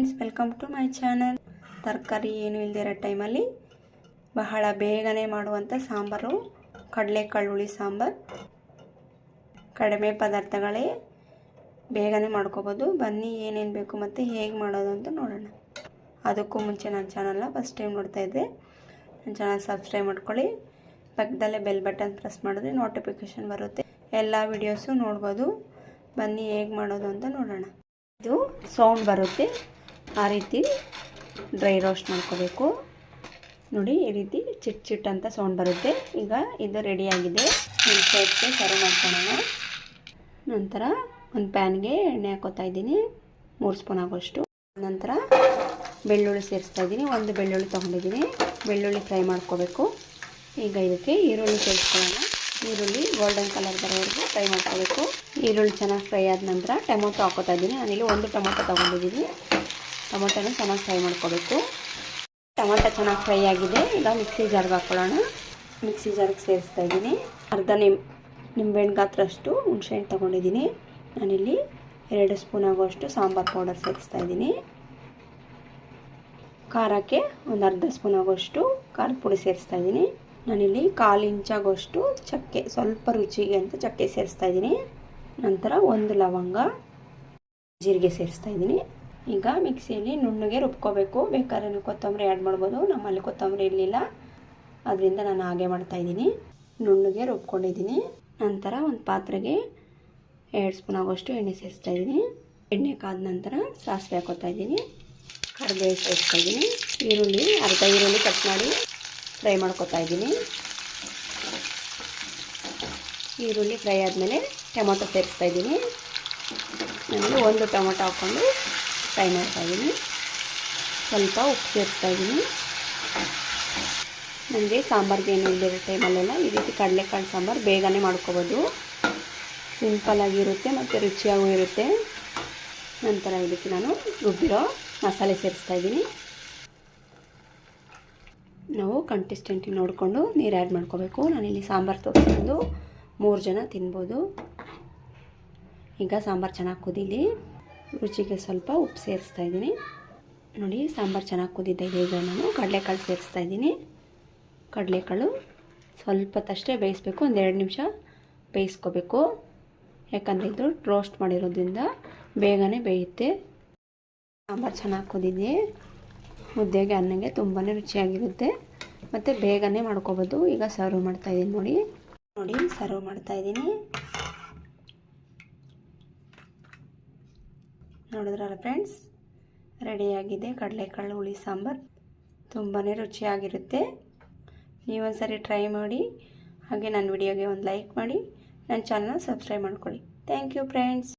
Friends, welcome to my channel. ತರಕಾರಿ ಏನು ಇರೋ ಟೈಮಲ್ಲಿ ಬಹಳ ಬೇಗನೆ ಮಾಡುವಂಥ ಸಾಂಬಾರು. ಕಡಲೆಕಾಳು ಹುಳಿ ಸಾಂಬಾರು. ಕಡಿಮೆ ಪದಾರ್ಥಗಳೇ ಬೇಗನೆ ಮಾಡ್ಕೋಬೋದು. ಬನ್ನಿ, ಏನೇನು ಬೇಕು ಮತ್ತು ಹೇಗೆ ಮಾಡೋದು ಅಂತ ನೋಡೋಣ. ಅದಕ್ಕೂ ಮುಂಚೆ ನನ್ನ ಚಾನಲ್ನ ಫಸ್ಟ್ ಟೈಮ್ ನೋಡ್ತಾ ಇದ್ದೆ. ನನ್ನ ಚಾನಲ್ ಸಬ್ಸ್ಕ್ರೈಬ್ ಮಾಡ್ಕೊಳ್ಳಿ. ಪಕ್ಕದಲ್ಲೇ ಬೆಲ್ ಬಟನ್ ಪ್ರೆಸ್ ಮಾಡಿದ್ರೆ ನೋಟಿಫಿಕೇಷನ್ ಬರುತ್ತೆ. ಎಲ್ಲ ವಿಡಿಯೋಸು ನೋಡ್ಬೋದು. ಬನ್ನಿ, ಹೇಗೆ ಮಾಡೋದು ಅಂತ ನೋಡೋಣ. ಇದು ಸೌಂಡ್ ಬರುತ್ತೆ. ಆ ರೀತಿ ಡ್ರೈ ರೋಸ್ಟ್ ಮಾಡ್ಕೋಬೇಕು. ನೋಡಿ, ಈ ರೀತಿ ಚಿಟ್ ಚಿಟ್ ಅಂತ ಸೌಂಡ್ ಬರುತ್ತೆ. ಈಗ ಇದು ರೆಡಿಯಾಗಿದೆ ಸೈಡ್ಗೆ ಸರ್ವ್ ಮಾಡ್ಕೊಳ್ಳೋಣ. ನಂತರ ಒಂದು ಪ್ಯಾನ್ಗೆ ಎಣ್ಣೆ ಹಾಕೋತಾ ಇದ್ದೀನಿ. ಮೂರು ಸ್ಪೂನ್ ಆಗೋಷ್ಟು. ನಂತರ ಬೆಳ್ಳುಳ್ಳಿ ಸೇರಿಸ್ತಾ ಇದ್ದೀನಿ. ಒಂದು ಬೆಳ್ಳುಳ್ಳಿ ತೊಗೊಂಡಿದ್ದೀನಿ. ಬೆಳ್ಳುಳ್ಳಿ ಫ್ರೈ ಮಾಡ್ಕೋಬೇಕು. ಈಗ ಇದಕ್ಕೆ ಈರುಳ್ಳಿ ಸೇರಿಸ್ಕೊಳ್ಳೋಣ. ಈರುಳ್ಳಿ ಗೋಲ್ಡನ್ ಕಲರ್ ಬರೋವರೆಗೂ ಫ್ರೈ ಮಾಡ್ಕೋಬೇಕು. ಈರುಳ್ಳಿ ಚೆನ್ನಾಗಿ ಫ್ರೈ ಆದ ನಂತರ ಟೊಮೊಟೊ ಹಾಕೋತಾ ಇದ್ದೀನಿ. ನಾನಿಲ್ಲಿ ಒಂದು ಟೊಮೊಟೊ ತೊಗೊಂಡಿದ್ದೀನಿ. ಟೊಮೊಟೊನ ಚೆನ್ನಾಗಿ ಫ್ರೈ ಮಾಡ್ಕೋಬೇಕು. ಟೊಮೊಟೊ ಚೆನ್ನಾಗಿ ಫ್ರೈ ಆಗಿದೆ. ಈಗ ಮಿಕ್ಸಿ ಜಾರ್ಗೆ ಹಾಕ್ಕೊಳ್ಳೋಣ ಮಿಕ್ಸಿ ಜಾರ್ಗೆ ಸೇರಿಸ್ತಾ ಇದ್ದೀನಿ. ಅರ್ಧ ನಿಮ್, ನಿಂಬೆಹಣ್ಣು ಗಾತ್ರಷ್ಟು ಹುಣಸೆಹಣ್ಣು ತೊಗೊಂಡಿದ್ದೀನಿ. ನಾನಿಲ್ಲಿ ಎರಡು ಸ್ಪೂನ್ ಆಗುವಷ್ಟು ಸಾಂಬಾರು ಪೌಡರ್ ಸೇರಿಸ್ತಾ ಇದ್ದೀನಿ. ಖಾರಕ್ಕೆ ಒಂದು ಅರ್ಧ ಸ್ಪೂನ್ ಆಗುವಷ್ಟು ಖಾರದ ಪುಡಿ ಸೇರಿಸ್ತಾ ಇದ್ದೀನಿ. ನಾನಿಲ್ಲಿ ಕಾಲು ಇಂಚಾಗುವಷ್ಟು ಚಕ್ಕೆ, ಸ್ವಲ್ಪ ರುಚಿಗೆ ಅಂತ ಚಕ್ಕೆ ಸೇರಿಸ್ತಾ ಇದ್ದೀನಿ. ನಂತರ ಒಂದು ಲವಂಗ, ಜೀರಿಗೆ ಸೇರಿಸ್ತಾ ಇದ್ದೀನಿ. ಈಗ ಮಿಕ್ಸಿಯಲ್ಲಿ ನುಣ್ಣಗೆ ರುಬ್ಕೋಬೇಕು. ಬೇಕಾದ್ರೆ ನೀವು ಕೊತ್ತಂಬರಿ ಆ್ಯಡ್ ಮಾಡ್ಬೋದು. ನಮ್ಮಲ್ಲಿ ಕೊತ್ತಂಬರಿ ಇರಲಿಲ್ಲ. ಅದರಿಂದ ನಾನು ಹಾಗೆ ಮಾಡ್ತಾಯಿದ್ದೀನಿ ನುಣ್ಣಗೆ ರುಬ್ಕೊಂಡಿದ್ದೀನಿ. ನಂತರ ಒಂದು ಪಾತ್ರೆಗೆ ಎರಡು ಸ್ಪೂನ್ ಆಗೋಷ್ಟು ಎಣ್ಣೆ ಸೇರಿಸ್ತಾ ಇದ್ದೀನಿ. ಎಣ್ಣೆ ಕಾದ ನಂತರ ಸಾಸಿವೆ ಹಾಕೋತಾ ಇದ್ದೀನಿ. ಕರಿಬೇವು ಸೇರಿಸ್ತಾ ಇದ್ದೀನಿ. ಈರುಳ್ಳಿ, ಅರ್ಧ ಈರುಳ್ಳಿ ಕಟ್ ಮಾಡಿ ಫ್ರೈ ಮಾಡ್ಕೋತಾ ಇದ್ದೀನಿ. ಈರುಳ್ಳಿ ಫ್ರೈ ಆದಮೇಲೆ ಟೊಮೊಟೊ ಸೇರಿಸ್ತಾ ಇದ್ದೀನಿ. ನಾನು ಒಂದು ಟೊಮೊಟೊ ಹಾಕ್ಕೊಂಡು ಫ್ರೈ ಮಾಡ್ತಾ ಇದ್ದೀನಿ ಸ್ವಲ್ಪ ಉಪ್ಪು ಸೇರಿಸ್ತಾ ಇದ್ದೀನಿ ನನಗೆ ಸಾಂಬಾರ್ಗೆ ಏನು ಇಲ್ಲದಿರೋ ಟೈಮಲ್ಲೆಲ್ಲ ಈ ರೀತಿ ಕಡಲೆಕಾಳು ಸಾಂಬಾರು ಬೇಗನೆ ಮಾಡ್ಕೋಬೋದು. ಸಿಂಪಲ್ಲಾಗಿರುತ್ತೆ ಮತ್ತು ರುಚಿಯಾಗೂ ಇರುತ್ತೆ. ನಂತರ ಇದಕ್ಕೆ ನಾನು ರುಬ್ಬಿರೋ ಮಸಾಲೆ ಸೇರಿಸ್ತಾ ಇದ್ದೀನಿ ನಾವು ಕಂಟೆಸ್ಟೆಂಟಿಗೆ ನೋಡಿಕೊಂಡು ನೀರು ಆ್ಯಡ್ ಮಾಡ್ಕೋಬೇಕು. ನಾನಿಲ್ಲಿ ಸಾಂಬಾರು ತೋರಿಸ್ಕೊಂಡು ಮೂರು ಜನ ತಿನ್ಬೋದು. ಈಗ ಸಾಂಬಾರು ಚೆನ್ನಾಗಿ ಕುದೀಲಿ. ರುಚಿಗೆ ಸ್ವಲ್ಪ ಉಪ್ಪು ಸೇರಿಸ್ತಾ ಇದ್ದೀನಿ. ನೋಡಿ, ಸಾಂಬಾರು ಚೆನ್ನಾಗಿ ಕುದ್ದಿದ್ದೆ ಈಗ ನಾನು ಕಡಲೆಕಾಳು ಸೇರಿಸ್ತಾ ಇದ್ದೀನಿ. ಕಡಲೆಕಾಳು ಸ್ವಲ್ಪ ತಷ್ಟೇ ಬೇಯಿಸ್ಬೇಕು ಒಂದೆರಡು ನಿಮಿಷ ಬೇಯಿಸ್ಕೋಬೇಕು. ಯಾಕಂದರೆ ಇದು ರೋಸ್ಟ್ ಮಾಡಿರೋದ್ರಿಂದ ಬೇಗನೆ ಬೇಯುತ್ತೆ. ಸಾಂಬಾರು ಚೆನ್ನಾಗಿ ಕುದಿದೆ. ಮುದ್ದೆಗೆ ಅನ್ನಗೆ ತುಂಬಾ ರುಚಿಯಾಗಿರುತ್ತೆ. ಮತ್ತು ಬೇಗನೆ ಮಾಡ್ಕೋಬೋದು. ಈಗ ಸರ್ವ್ ಮಾಡ್ತಾಯಿದ್ದೀನಿ ನೋಡಿ. ನೋಡಿ ಸರ್ವ್ ಮಾಡ್ತಾಯಿದ್ದೀನಿ ನೋಡಿದ್ರಲ್ಲ ಫ್ರೆಂಡ್ಸ್ ರೆಡಿಯಾಗಿದೆ ಕಡಲೆಕಾಳು, ಹುಳಿ, ಸಾಂಬಾರು. ತುಂಬಾ ರುಚಿಯಾಗಿರುತ್ತೆ. ನೀವೊಂದ್ಸರಿ ಟ್ರೈ ಮಾಡಿ, ಹಾಗೆ ನನ್ನ ವಿಡಿಯೋಗೆ ಒಂದು ಲೈಕ್ ಮಾಡಿ ನನ್ನ ಚಾನಲ್ನ ಸಬ್ಸ್ಕ್ರೈಬ್ ಮಾಡ್ಕೊಳ್ಳಿ. Thank you friends